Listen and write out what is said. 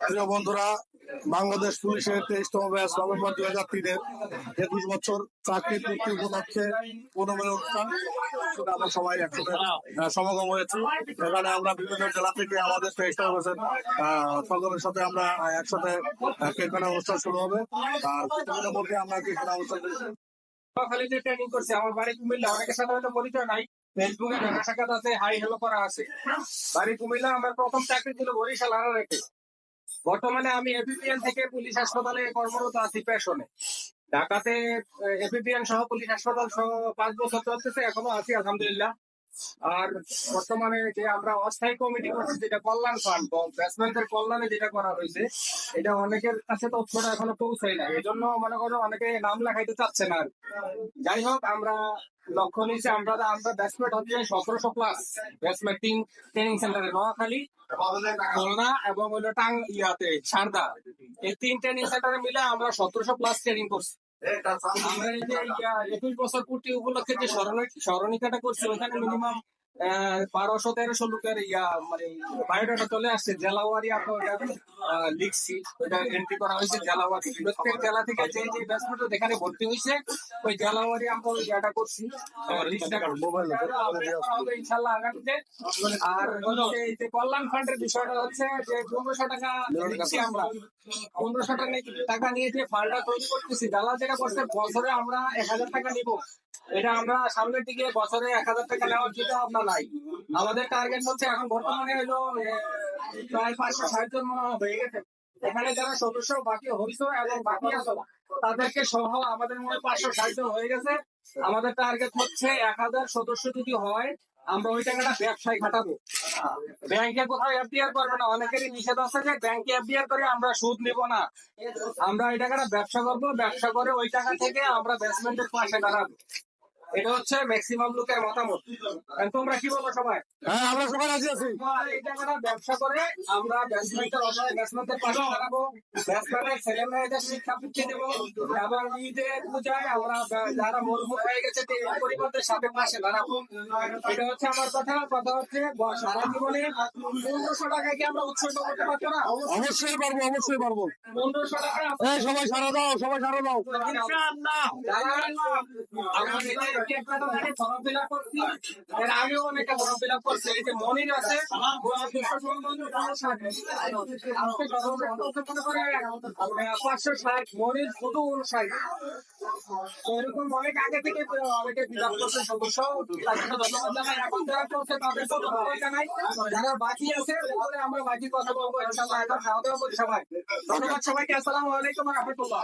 প্রিয় বন্ধুরা বাংলাদেশ পুলিশের তেইশতম ব্যাচ নভেম্বর দুই হাজার তিনের একুশ বছর চাকরি পূর্তি উপলক্ষে অনুমেয় অনুষ্ঠান। আমরা সবাই একসাথে সমাগম হয়েছি। এখানে আমরা বিভিন্ন জেলা থেকে আমাদের তেইশতম ব্যাচের সকলের সাথে আমরা একসাথে আহ, কেক অনুষ্ঠান শুরু হবে। আর মধ্যে আমরা কেক কাটা অনুষ্ঠান ট্রেনিং করছি আমার বাড়ি কুমিল্লা অনেকের সাথে হয়তো পরিচয় নাই। ফেসবুকে আছে হাই হ্যালো করা আছে। বাড়ি কুমিল্লা আমার প্রথম চাকরি ছিল বরিশাল আরও রেখে বর্তমানে আমি এপিপিএন থেকে পুলিশ হাসপাতালে কর্মরত আছি পেশনে ঢাকাতে এপিপিএন সহ পুলিশ হাসপাতাল সহ পাঁচ বছর চলতেছে, এখনও আছি, আলহামদুলিল্লাহ। আর বর্তমানে যে আমরা অস্থায়ী কমিটি করছি, যেটা কল্যাণ ফান্ড ব্যাটসম্যানদের কল্যাণে যেটা করা হয়েছে, এটা অনেকের কাছে তথ্যটা এখনও পৌঁছায় না এই জন্য মনে করো অনেকে নাম লেখাইতে চাচ্ছে না। যাই হোক, আমরা লক্ষ্য নিয়েছি, আমরা আমরা ব্যাটসম্যান হচ্ছে সতেরোশো প্লাস ব্যাটসম্যান টিম ট্রেনিং সেন্টারে নোয়াখালী, খুলনা এবং হলো টাং ইয়াতে সারদা এই তিন ট্রেনিং সেন্টারে মিলে আমরা সতেরোশো প্লাস ট্রেনিং করছি। আমরা এই যে একুশ বছর পূর্তি উপলক্ষে যে স্মরণী স্মরণিকাটা করছি ওখানে মিনিমাম বারোশো তেরোশো লোকের ইয়া মানে বায়োডাটা চলে আসছে। জেলাওয়ারি আমরা লিখছি ওটা এন্ট্রি করা হয়েছে জেলাওয়ারি। প্রত্যেক জেলা থেকে যে যে যেখানে ভর্তি হয়েছে ওই জেলাওয়ারি আমরা ওই ইয়াটা করছি। ইনশাল্লাহ আগামীতে আর এই যে কল্যাণ ফান্ডের বিষয়টা হচ্ছে যে পনেরোশো টাকা দিচ্ছি আমরা। পনেরোশো টাকা টাকা নিয়ে যে ফান্ডটা তৈরি করতেছি জ্বালা যেটা করছে বছরে আমরা এক হাজার টাকা নিব। এটা আমরা সামনের দিকে বছরে এক হাজার টাকা নেওয়ার জন্য ভাবনা নাই। আমাদের টার্গেট হচ্ছে এখন বর্তমানে হলো প্রায় পাঁচশো ষাট জন হয়ে গেছে। এখানে যারা সদস্য বাকি এবং বাকি আছো, তাদেরকে সহ আমাদের মনে পাঁচশো ষাট জন হয়ে গেছে। আমাদের টার্গেট হচ্ছে এক হাজার সদস্য যদি হয়, আমরা ওই টাকাটা ব্যবসায় খাটাবো। ব্যাংকে কোথাও এফডিআর করবে না, অনেকেরই নিষেধ আছে যে ব্যাংকে এফডিআর করে আমরা সুদ নিব না। আমরা ওই টাকাটা ব্যবসা করব, ব্যবসা করে ওই টাকা থেকে আমরা ব্যাটসম্যানদের পাশে দাঁড়াবো। এটা হচ্ছে ম্যাক্সিমাম লোকের মতামত। তোমরা কি বলো সবাই? হ্যাঁ আমরা সবাই রাজি আছি। এই ব্যবসা করে আমরা ব্যাটসম্যানদের পাশে দাঁড়াবো। ব্যাটসম্যানের ছেলে মেয়েদের শিক্ষা দেবো। এবং পূজায় আমরা যারা মরহুম হয়ে গেছে পরিবারদের সাথে পাশে দাঁড়াবো। এটা হচ্ছে আমার কথা। কথা হচ্ছে সারা জীবনে পনেরোশো টাকা কি আমরা উৎসর্গ করতে পারব না? অবশ্যই পারব অবশ্যই পারব। পনেরোশো টাকা সবাই সারা দাও সবাই সারা দাও। এরকম অনেক আগে থেকে এখন যারা করছে তাদের তো ধন্যবাদ জানাই যারা বাকি আছে তাহলে আমরা বাকি কথা বলব ইনশাল্লাহ এখন খাওয়া দাওয়া করি সবাই ধন্যবাদ সবাইকে আসসালামু আলাইকুম রহমতুল্লাহ।